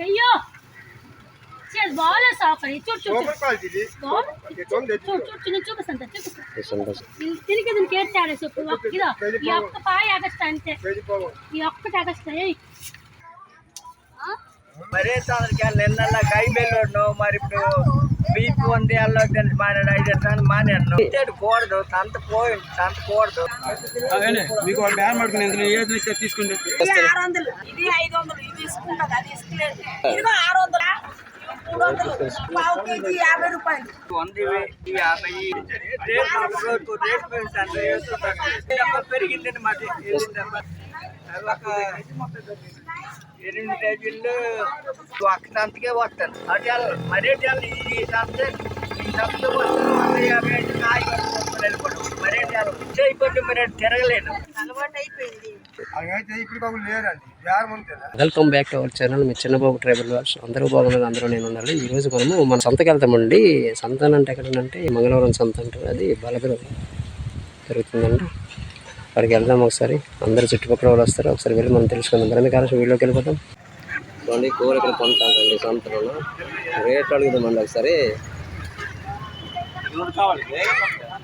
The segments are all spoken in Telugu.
అయ్యో చేసి బాగాలేదు సాకరి చూడు చూడు సూపర్ క్వాలిటీ ఇది బాగుంది ఎట్లా ఉంది చూడు చూడు చూడు చూపిస్తాను చూపిస్తాను చూసండి తిరిగి దీనికి ఏడ్చాడు చెప్పు ఇదో ఈ ఒక్క పాయ ఎగస్తా అంతే కేజీ పోవం ఈ ఒక్కటి ఎగస్తా ఏయ్ మరే తొందరకి నిన్న కై బెల్లోడు మరి ఇప్పుడు బీప్ ఉంది అల్లో తెలిసి మానేడు ఐదు సార్లు మానేడు ఇచ్చాడు కూడదు సంత పోయి సంత కూడదు మీకు వాళ్ళు బ్యాన్ పడుకుని ఎందుకు ఏది ఇస్తే తీసుకుంటే ఆరు వందలు ఇది ఐదు వందలు అది ఇదిగో ఆరు మూడు వందలు. పావు కేజీ యాభై రూపాయలు. పెరిగిందండి మాట ఎనిమిది కేజీలు ఒక్క సంతకే వస్తాను. అటు మరే ఈ సంత ఈ సంతలో వస్తాను వంద యాభై ఐదు కాయగూరలు వెళ్ళిపోవడం మరీ చేయకుండా మరి తిరగలేను ఇప్పుడు బాబు లేరండి యారు ముందు welcome back to our channel me Chinnababu tribal walls అందరూ బాగున్నారు? అందరూ నేను ఉండాలి ఈ రోజు మనము మన సంతకి వెళ్తామండి. సంత అంటే ఎక్కడంటే మంగళవారం సంత అంటారు. అది బలగర జరుగుతుందండి. అక్కడికి వెళ్దాం ఒకసారి. అందరు చుట్టుపక్కల వాళ్ళు వస్తారు. ఒకసారి వెళ్ళి మనం తెలుసుకుందాం. మరి ఎందుకు వీడియోకి వెళ్ళిపోతాం. చూడండి కూర ఇక్కడ కొంటానండి సంతలో రేట్ అడుగుదామండి ఒకసారి.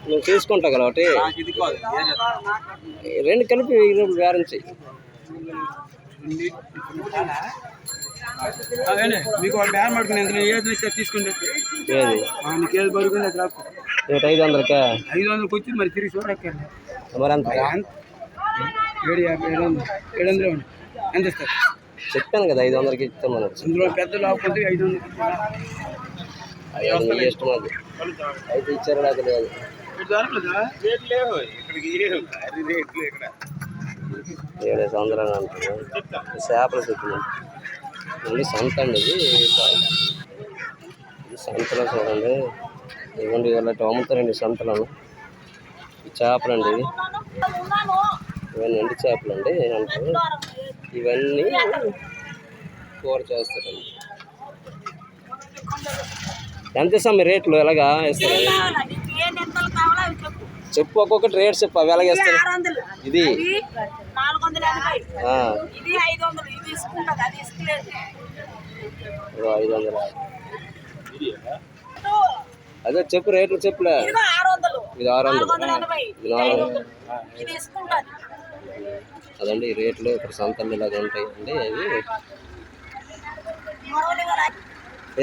నువ్వు తీసుకుంటావు కదా ఒకటి. రెండు కలిపి మీకు బ్యాన్ పడుకుని ఎందుకు ఏది ఇస్తే తీసుకుంటే. ఏది? మీకు ఏది పడుకుంది అది రాకు. ఐదు వందలకా? ఐదు వందలకి వచ్చి మరి తిరిగి చూడక్కర్లే మరి అంత? ఏడు యాభై ఏడు వందలు. ఏడు వందలు ఇవ్వండి. ఎంత ఇస్తారు? చెప్పాను కదా ఐదు వందలకి ఇస్తాం మనం అందులో పెద్ద లాభకుంటే ఐదు ఇష్టం అది. అయితే ఇచ్చారు నాకు లేదు ఏడేసి సంవత్సరాలు అని చేపల చేపలు మళ్ళీ సంత అండి ఇది సంతలో చూడండి. ఇవ్వండి ఇలాంటి అమ్ముతారండి సంతలను. చేపలండి చేపలు అండి ఇవి. ఇవన్నీ ఎండి చేపలు అండి అంటారు ఇవన్నీ కూర చేస్తారండి. ఎంత ఇస్తాం మీ రేట్లు? ఎలాగా ఇస్తారు కావాలా? నీకు ఏ నిందలు కావాలో అవి చెప్పు ఒక్కొక్కటి రేట్ చెప్పు అవి ఎలాగ ఇస్తారు ఆరు వందలు ఇది? ఐదు వందలు అది చెప్పు రేట్లు చెప్పులే. ఇది ఆరు వందలు అదండి ఈ రేట్లు ఇక్కడ సంతలు ఇలాగ ఉంటాయి అండి అవి.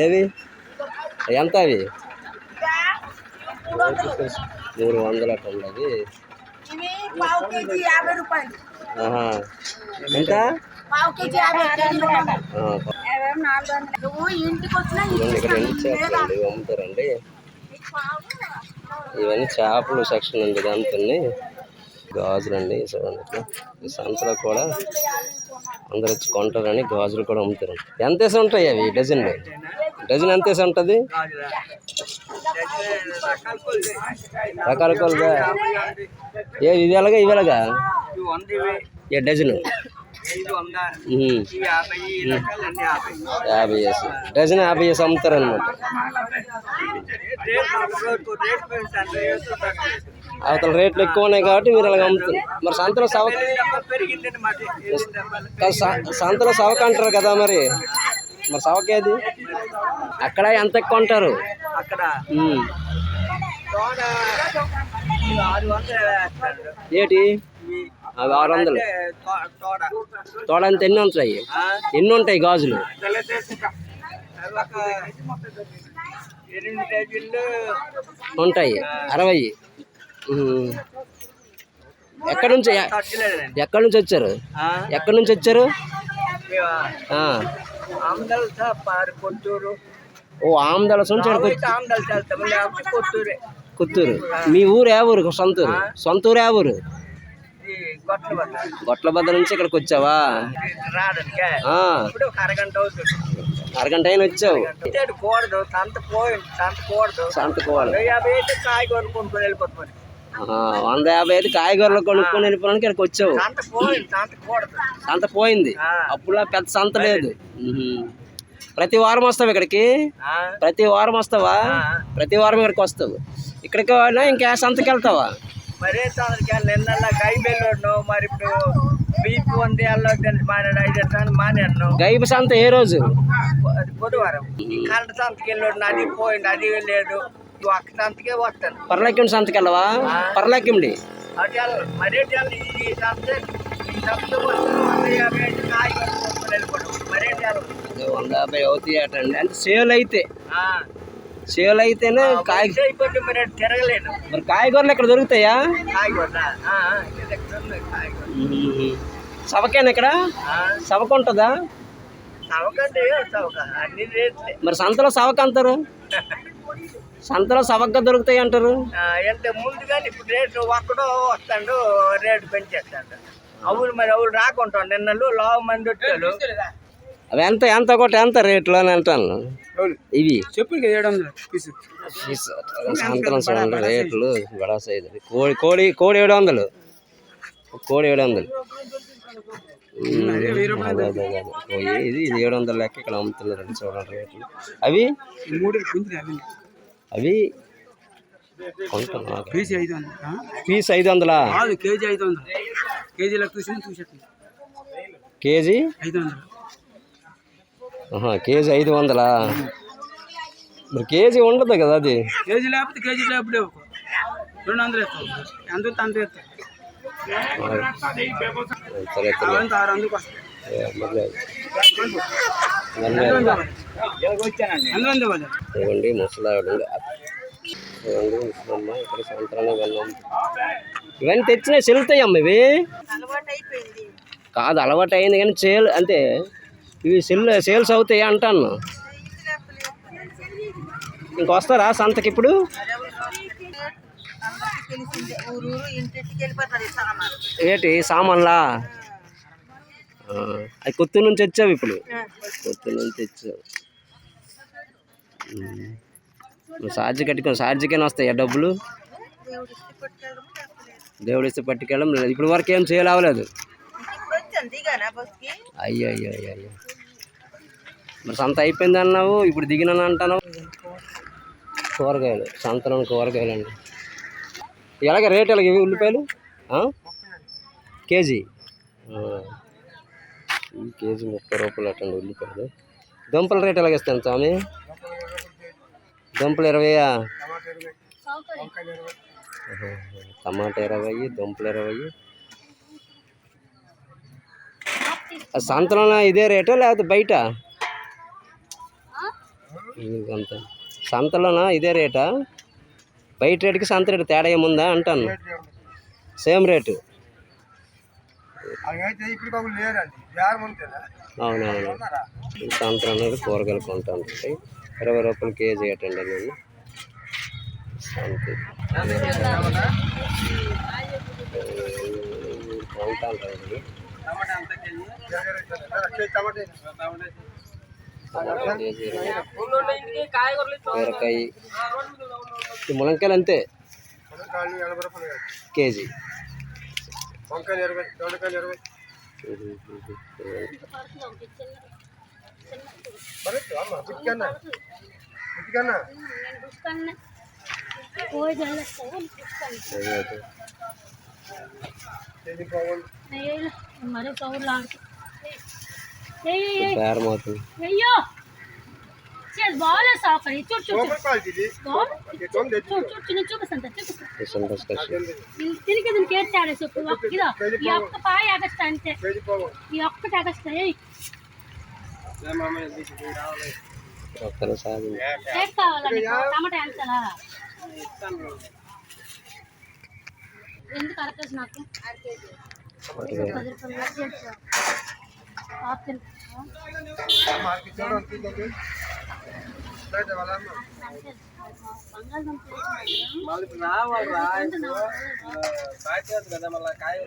ఏవి? ఎంత అవి ఇదా, ఇవి మూడు వందలు మూడు వందలు అట్లా ఉన్నది ఇవి పావు కేజీ ఎంత? నాలుగు వందలు. అండి ఇవి అమ్ముతారండి. ఇవన్నీ చేపలు సెక్షన్ అండి ఇదంతా గాజులు అండి చూడండి సంతలో కూడా అందరు వచ్చి కొంటారని గాజులు కూడా అమ్ముతారు. ఎంత వేసి ఉంటాయి అవి? డజన్ డజన్ ఎంత వేసి ఉంటుంది? రకాల రకాలుగా ఏ ఇది ఎలాగా ఇవి ఎలాగా? ఏ డజన్? యాభై వేసి. డజన్ యాభై వేసి అమ్ముతారు అనమాట అవతల రేట్లు ఎక్కువ ఉన్నాయి కాబట్టి మీరు అలాగ అమ్ముతారు. మరి సంతలో సవ డబ్బా పెరిగిందండి మాట ఎనిమిది డబ్బాలు కాదు, స- సంతలో సవక అంటారు కదా మరి. మరి సవకేది అక్కడ ఎంత ఎక్కువ అంటారు? అక్కడ. ఏటి? అవి ఆరు వందలు. తోడంత ఎన్ని ఉంటాయి? ఎన్ని ఉంటాయి గాజులు? ఉంటాయి. అరవై. ఎక్కడి నుంచి ఎక్కడి నుంచి వచ్చారు? ఎక్కడి నుంచి వచ్చారు? ఓ ఆమదల కొత్తూరే. మీ ఊరు ఏ ఊరు? సొంత ఊరు సొంత ఊరు ఏ ఊరు? ఈ గొట్ల వద్ద గొట్లబద్ద నుంచి ఇక్కడికి వచ్చావా? రావడానికి ఆ, ఇప్పుడు ఒక అరగంట అవుతుంది. అరగంట అయిన వచ్చావు. కూడదు సంత పోయి సంత కూడదు సంతకోవాలి యాభై అయితే కాయ ఆహా, వంద యాభై ఐదు కాయగూరలు కొనుక్కొని వెళ్ళిపోవడానికి ఇక్కడికి వచ్చావు. సంత పోయింది ఆ. అప్పుడు పెద్ద సంత లేదు. ప్రతి వారం వస్తావు ఇక్కడికి? ప్రతి వారం వస్తావా. ప్రతి వారం ఇక్కడికి వస్తావు. ఇక్కడికి వెళ్ళినా ఇంకా సంతకి వెళ్తావా? మరే తొందరకి నిన్న కై బెల్లోడు మరి ఇప్పుడు బీప్ ఉంది మానేడు ఐదు గైబ సంత ఏ రోజు? బుధవారం. కళ్ళ సంతకి వెళ్ళాడు అది పోయింది అది లేదు పర్లాక్యం సంతకి వెళ్ళవా పర్లాక్యండి వంద యాభై అవుతాయి అటండి అంటే సేల్ అయితే సేల్ అయితేనే కాయ మరి అటు తిరగలేను మరి కాయగూరలు ఇక్కడ దొరుకుతాయా సవకేనా ఇక్కడ సవక ఉంటుందా మరి సంతలో సవక అంటారు సంతలో సవగ్గా దొరుకుతాయి అంటారు? ఎంత ముందుగానే ఇప్పుడు రేటు ఒక్కడో వస్తాడు రేటు పెంచేస్తాడు. అవును మరి అవును రాకుంటాం. నిన్నలు లావు మంది వచ్చాడు అవి ఎంత ఎంత ఒకటి ఎంత రేట్లు అని అంటాను. ఇవి? చెప్పు చూడండి రేట్లు బడా సైజు. కోడి కోడి కోడి ఏడు వందలు. కోడి ఏడు వందలు. ఇది ఇది ఏడు వందల లెక్క ఇక్కడ అమ్ముతున్నారండి చూడండి రేట్లు. అవి. అవి పీసు ఐదు వందలు? పీస్ ఐదు వందలా? కేజీ ఐదు వందలు. చూసి చూసేట్టు కేజీ? ఐదు వందలు. కేజీ ఐదు వందలా? మరి కేజీ ఉండదు కదా అది. కేజీ లేకపోతే కేజీ లేకపోతే. రెండు వందలు ఇస్తాం ఎంత వస్తే అంత ఇస్తాం సరే. కావాలంటే ఆరు వందలకు ఇవ్వండి ముసలావిడ. ఇవ్వండి ముసలమ్మ ఇక్కడ వెళ్ళాం. ఇవన్నీ తెచ్చినా చెల్లుతాయి అమ్మ ఇవి. కాదు అలవాటు అయింది కానీ సేల్ అంటే ఇవి సెల్ సేల్స్ అవుతాయి అంటాను. ఇంకొస్తారా సంతకి ఇప్పుడు? ఏంటి సామాన్లా? అది కొత్తూరు నుంచి వచ్చావు ఇప్పుడు? కొత్తూరు నుంచి. నువ్వు సార్జీ కట్టుకొని సార్జీకైనా వస్తాయా డబ్బులు? దేవుడు ఇస్తే పట్టుకెళ్ళడం పట్టుకెళ్ళం లేదు. ఇప్పుడు వరకు ఏం సేల్ అవ్వలేదు అయ్యో అయ్యో అయ్యో అయ్యో మరి సంత అయిపోయింది అన్నావు ఇప్పుడు దిగినాను అంటున్నావు. కూరగాయలు సంతలో కూరగాయలు అండి ఎలాగ రేట్ ఎలాగ ఇవి ఉల్లిపాయలు? కేజీ? కేజీ ముప్పై రూపాయలు అట్టండి ఉల్లిపాయలు. దుంపల రేట్ ఎలాగ ఇస్తాను స్వామి? దుంపలు ఇరవయా. టమాటా ఇరవై దుంపలు ఇరవై. ఆ సంతలో ఇదే రేటా లేకపోతే బయట? ఇది అంత సంతలోనా ఇదే రేటా? బయట రేటుకి సంత రేటు తేడా ఏముందా అంటాను. Same rate. అవునవును. ఈ సంతలో అనేది కూరగాయలు కొంటా. ఉంటాయి ఇరవై రూపాయలు కేజీ అటండి నేను. బీరకాయ. ములంకాయలు అంతే. కేజీ. వంకాయలు ఇరవై దొండకాయలు ఇరవై. పడచ్చు అమ్మ బుట్టికన్నా బుట్టికన్నా నేను చూస్తాను పోయి జల్లేస్తాను చూస్తాను కేజీ బాగుంది అయ్యో మరీ కౌర్లు ఆడుతూ బేరం అవుతుంది అయ్యో చేసి బాగాలేదు సాకరి చూడు చూడు సూపర్ క్వాలిటీ ఇది బాగుంది తొమ్మిది తెచ్చు చూడు చూడు నేను చూపిస్తాను చూపిస్తాను డిస్కషన్ డిస్కషన్ తిరిగి దీనికి ఏడ్చాడు చెప్పు ఇదో ఈ ఒక్క పాయ అగస్ట అంతే ఒక్కరు సాగు ఎందుకు అరకేసి నాకు? వాళ్ళ అమ్మ బంగాళదుంప కాయ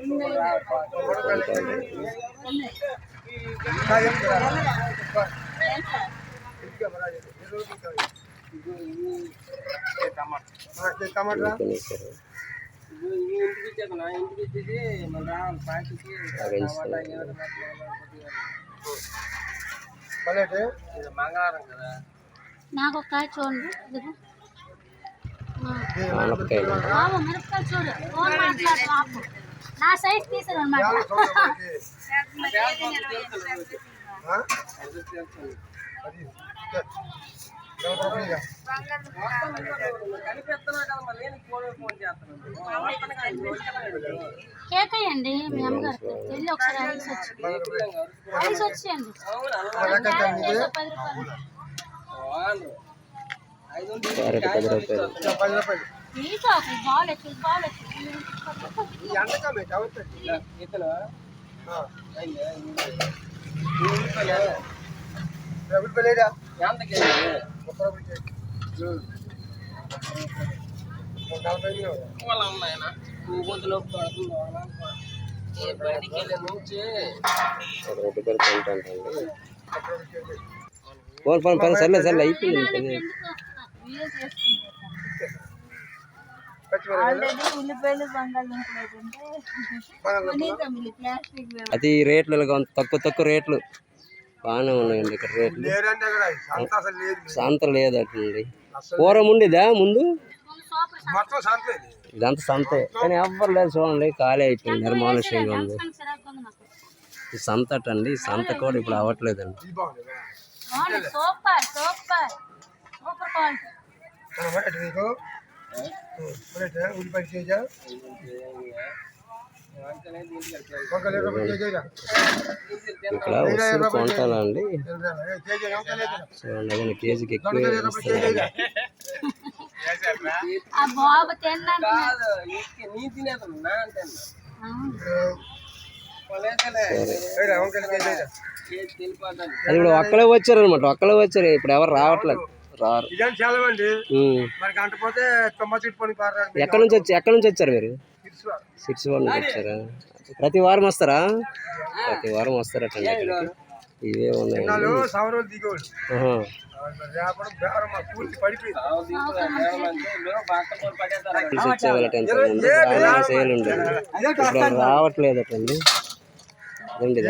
నాకు ఒక కాయ చూడండి మిరపకాయలు చూడు ఫోన్ మాట్లాడు ఆపు నా సైజ్ తీసారు అనమాట కేక్ అయ్యండి మీ అమ్మగారికి వెళ్ళి ఒకసారి అడిగి వచ్చి అడిగి వచ్చేయండి? పది రూపాయలు క్యారెట్ డబ్బులు పెళ్ళేడా. ఫోన్ ఫోన్ పని సర్లే సర్లే అయిపోయింది అది రేట్లు తక్కువ తక్కువ రేట్లు. బాగానే ఉన్నాయండి ఇక్కడ రేట్లు. సంత అసలు లేదు సంత లేదటండి. అసలు పూర్వం ఉండేదా ముందు. ఇదంతా సంతే కానీ ఎవ్వరు లేదు చూడండి ఖాళీ అయిపోయింది నిర్మానుష్యంగా ఉంది. ఈ సంత అటండి ఈ సంత కూడా ఇప్పుడు అవ్వట్లేదండి. సూపర్ ఇక్కడ అయితే ఇక. చూడండి అదే కేజీకి ఎక్కువ అది ఇప్పుడు ఒక్కలే వచ్చారు అనమాట ఒక్కలే వచ్చారు. ఇప్పుడు ఎవరు రావట్లేదు. రారు. ఎక్కడి నుంచి వచ్చి ఎక్కడి నుంచి వచ్చారు మీరు? సిక్స్ వన్ వచ్చారా ప్రతి వారం వస్తారా? ప్రతి వారం వస్తారటండి ఇక్కడికి ఇవే బాగా సేల్ ఉండేది ఇప్పుడు రావట్లేదటండి అదండి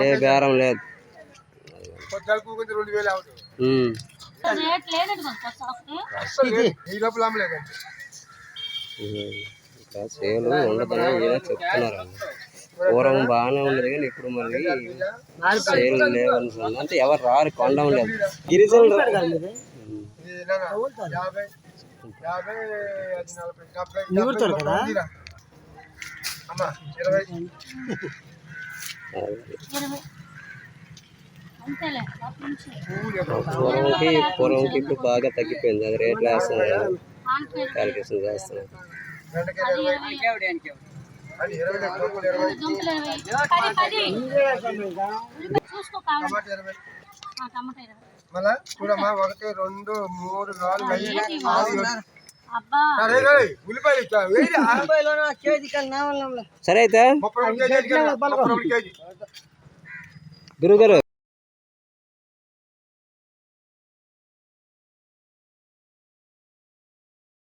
ఏ బేరం లేదు. ఈ లోపల అమ్మలేదండి ఉమ్. ఇక్కడ సేల్ ఉండదు ఏదో చెప్తున్నారండి పూర్వం బాగానే ఉండేది కానీ ఇప్పుడు మళ్ళీ సేల్ లేవనుకుంది అంటే ఎవరు రారు కొండం లేదు గిరిజనులు రా- ఉమ్. ఇది నాన్న, యాభై యాభై అది నలభై డెబ్బై డెబ్బై ఉందిరా. అమ్మా ఇరవై ఇరవై అంతేలే అప్పటి నుంచి పూర్వంకి పూర్వంకి ఇప్పుడు బాగా తగ్గిపోయింది అది రేట్లు వేస్తున్నారు ఆన్పేట్ క్యాలిక్యులేషన్ చేస్తున్నారు మళ్ళా చూడమ్మా ఒకటి రెండు మూడు నాలుగు ఐదు సరే అయితే. గురుగారు